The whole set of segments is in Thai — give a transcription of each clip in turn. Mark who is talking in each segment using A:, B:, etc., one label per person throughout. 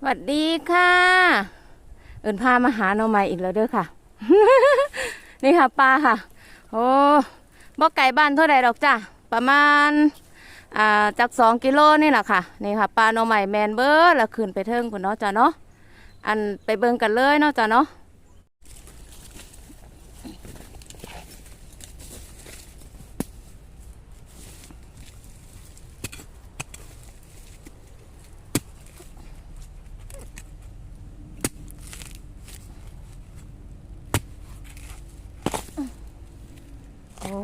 A: สวัสดีค่ะ เอินพามาหาหน่อไม้อีกแล้วเด้อค่ะ นี่ค่ะปลาค่ะ โอ้บ่ไก่บ้านเท่าใดดอกจ้ะประมาณอ่าจากสองกิโลนี่แหละค่ะ นี่ค่ะปลาหน่อไม้แมนเบอร์แล้วขึ้นไปเทิงพุ่นเนาะจ้ะเนาะอันไปเบิ่งกันเลยเนาะจ้ะเนาะ โอ้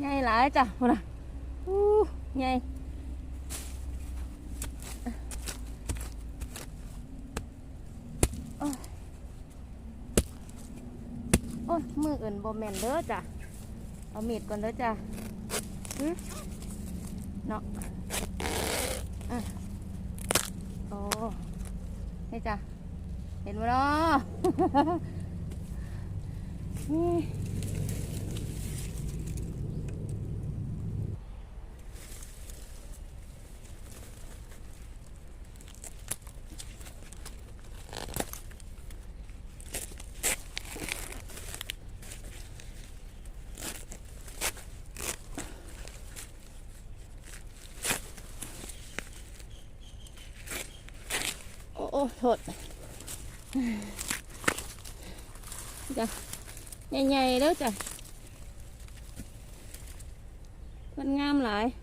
A: ใหญ่หลายจ้ะพุ่นน่ะอู้ใหญ่โอ้ยมืออื่นบ่แม่นเด้อจ้ะ เอามีดก่อนเด้อจ้ะเนาะอะโอ้นี่จ้ะ เห็นบ่เนาะ นี่โอ้โอ้โทษจ้ะ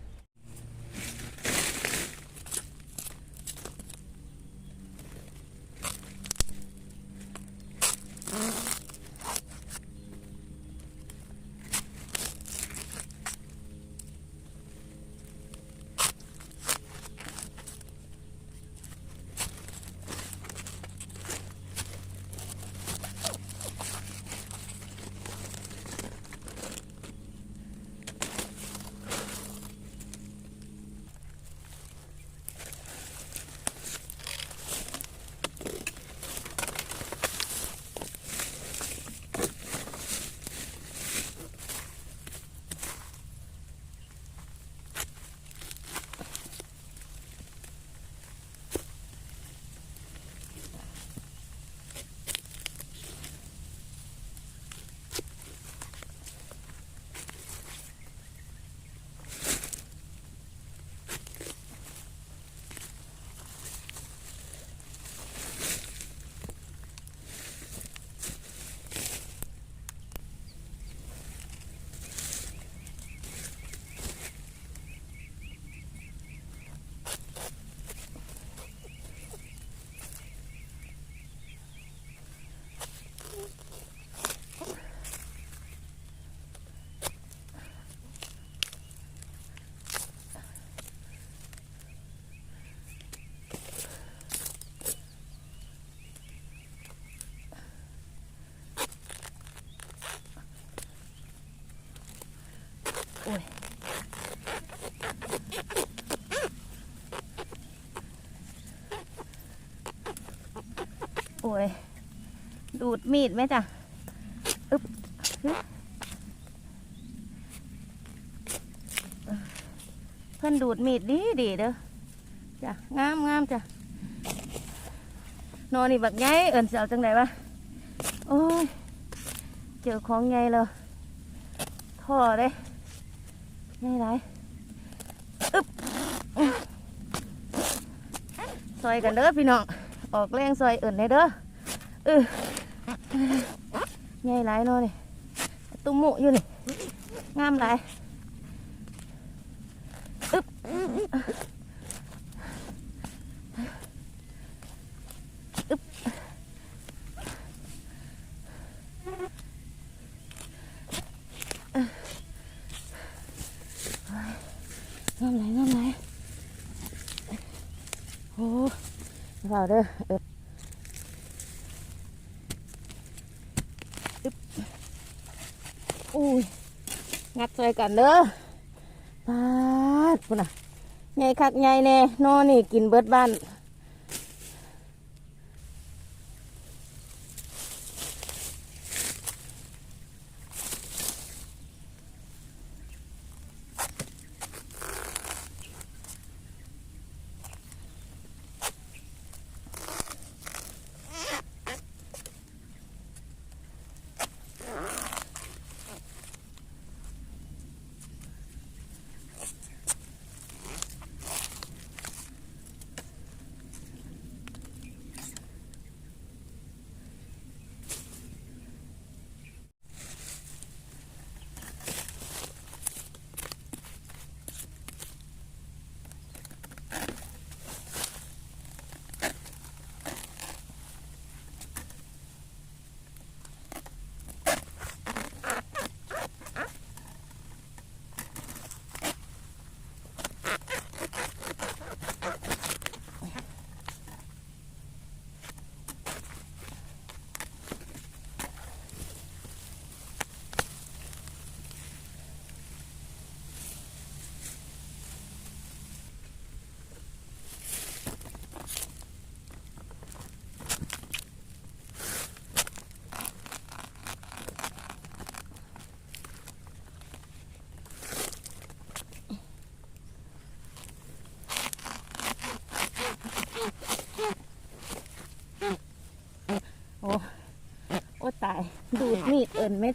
A: โอ้ย ดูดมีดไหมจ้ะอึ๊บเพิ่อนดูดมีดดีดีเด้อจ้ะงามงามจ้ะนอนนี่บักไงเอินเสียวจังไดวะโอ้ย เจอของไงเลยท่อเลยนี่ไรอึ๊บซอยกันเด้อพี่น้อง ออกแรงซอยเอื่นได้เด้อเออใหญ่หลายเนาะนี่ตุ้มหมูอยู่นี่งามหลายอึ๊บอึ๊บงามหลายงามหลายโอ้ เปล่าเด้อเอิดอึ๊บอุ้ยงัดใส่กันเด้อปาดพุ่นน่ะใหญ่คักใหญ่แน่นอนี่กินเบิดบ้าน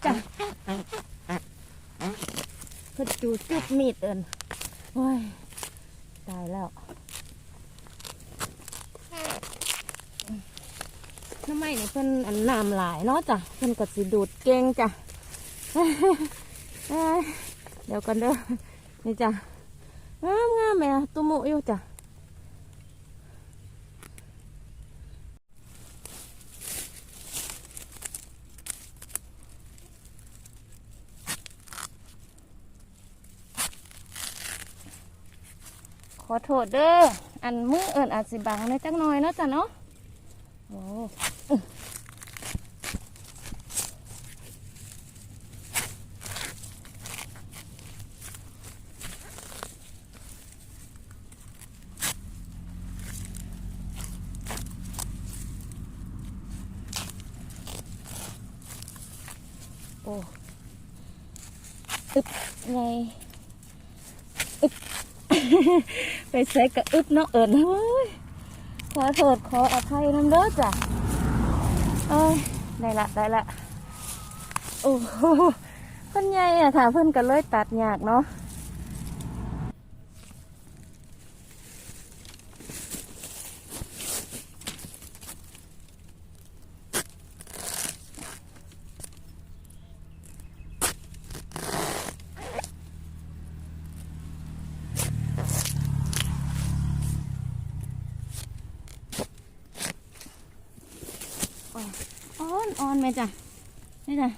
A: จ้ะเพิ่นจูจุบมีดเอินโอ้ย ตายแล้วทำไมนี่เพิ่นอันน้ำหลายเนาะจ้ะเพิ่นก็สิดูดเก่งจ้ะเดี๋ยวกันเด้อนี่จ้ะงามงามแม่ตุมุอยู่จ้ะ ขอโทษเด้อ อันมือเอิญอาจสิบังในจักหน่อยเนาะจ้ะเนาะ โอ้โอ้อึบไงอึบ ไปใส่กระอึบเนาะเอิญเฮ้ยขอโทษขออภัยน้ำเด้อจ้ะเอ้ยได้ละได้ละโอ้โหเพิ่นใหญ่อะค่ะเพิ่นก็เลยตัดยากเนาะอ่ อนอ่อนไหมจ้ะนี่จ้ะ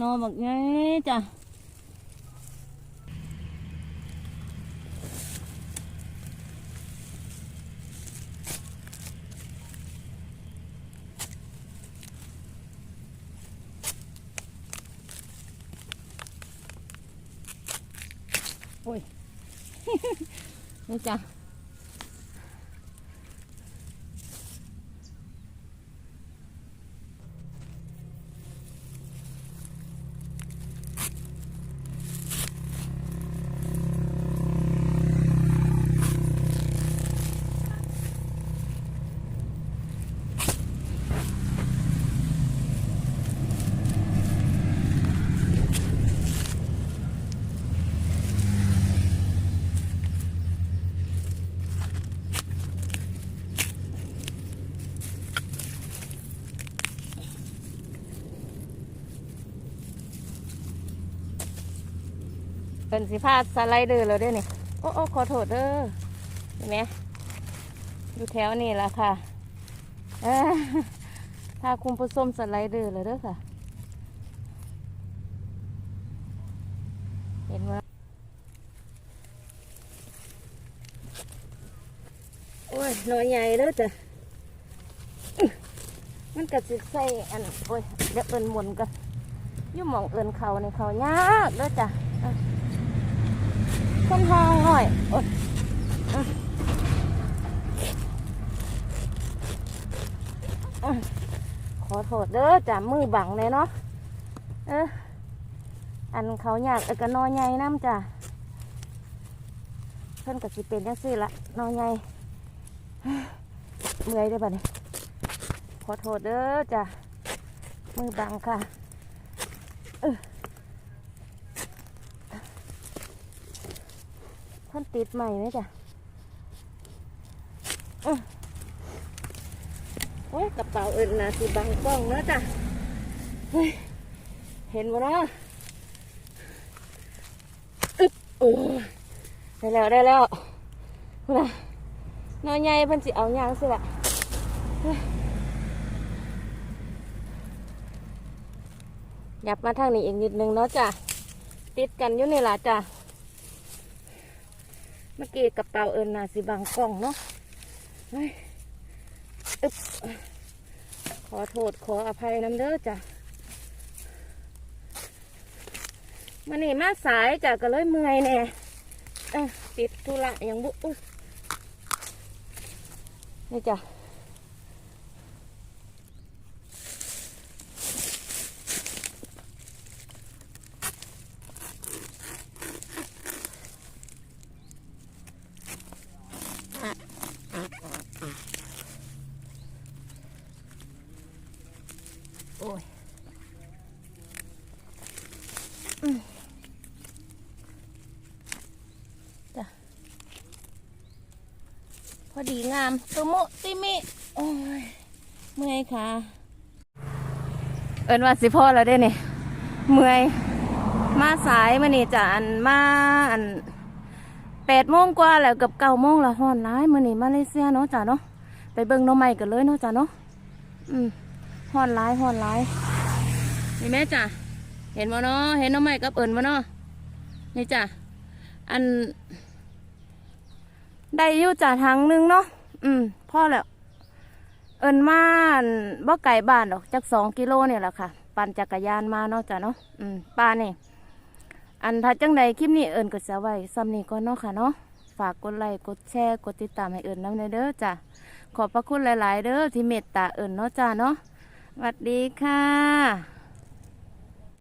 A: นอนแบบไงจ้ะโอ้ยนี่จ้ะ เป็นสิพาสไลเดอร์แล้วเด้อนี่โอ้โอ้ขอโทษเด้อเห็นไหมอยู่แถวนี่แหละค่ะถ้าคุณผู้ชมสไลเดอร์แล้วเด้อค่ะ เห็นว่าโอ้ยหน้อยใหญ่เด้อจ้ะมันก็สิใส่อันโอ้ยเดี๋ยวเอินหมุนกันยุ่หมองเอินเขาในเขายากเด้อจ้ะ คนทองหน่อย โอ๊ยขอโทษเด้อจ้ะมือบังเลยเนาะเอออันเขาอยากเอกนอใหญ่น้ำจ้ะเพิ่นกับสิเป็นจังซี่ละนอใหญ่เมื่อยได้อบัดนี้ขอโทษเด้อจ้ะมือบังค่ะ ท่านติดใหม่ไหมจ้ะโอ้ยกระเป๋าเอิญนะสิบังกล้องเนะจ้ะเห็นบ่เนาะอึ๊บโอ้ได้แล้วได้แล้วนะน้อยใหญ่เพิ่นสิเอายางสิละยหยับมาทางนี้อีกนิดนึงเนาะจ้ะติดกันอยู่นี่ล่ะจ้ะ มื่อกี้กับเตาเอิญนาสิบางกล้องเนาะเฮ้ยอึ๊บขอโทษขออภัยน้ำเด้อจ้ะมันนี่มาสายจ้ะก็เลยเมื่อยแน่ติดธุระอย่างบุ๊นี่จ้ะโอ้ย ดีงามตุโมะติมิโอ้ยเมื่อยค่ะ เอินว่าสิพ่อแล้วเด้เนี่ยเมื่อยมาสายมานี่จะอันมาอันแปดโมงกว่าแล้วกับเก้าโมงละฮ้อนร้ายมานี่มาเลเซียเนาะจ้ะเนาะไปเบิ่งน้องใหม่กันเลยเนาะจ้ะเนาะอืมฮ้อนร้ายฮ้อนร้ายนี่แม่จ้ะเห็นบ่เนาะเห็นน้องใหม่กับเอิญบ่เนาะนี่จ้ะอัน ได้อยู่จ้ะทางนึงเนาะอืมพ่อแล้ว เอิญมานบ่ไกลบ้านดอกจักสองกิโลเนี่ยแหละค่ะ ปั่นจักรยานมาเนาะจ้ะเนาะอืมป้านี่อันถ้าจังใดคลิปนี้เอิญก็จะไว้ซ้ำนี้ก่อนเนาะค่ะเนาะฝากกดไลค์กดแชร์กดติดตามให้เอิญน้ำในเด้อจ้ะขอบพระคุณหลาย ๆ เด้อที่เมตตาเอิญเนาะจ้ะเนาะสวัสดีค่ะ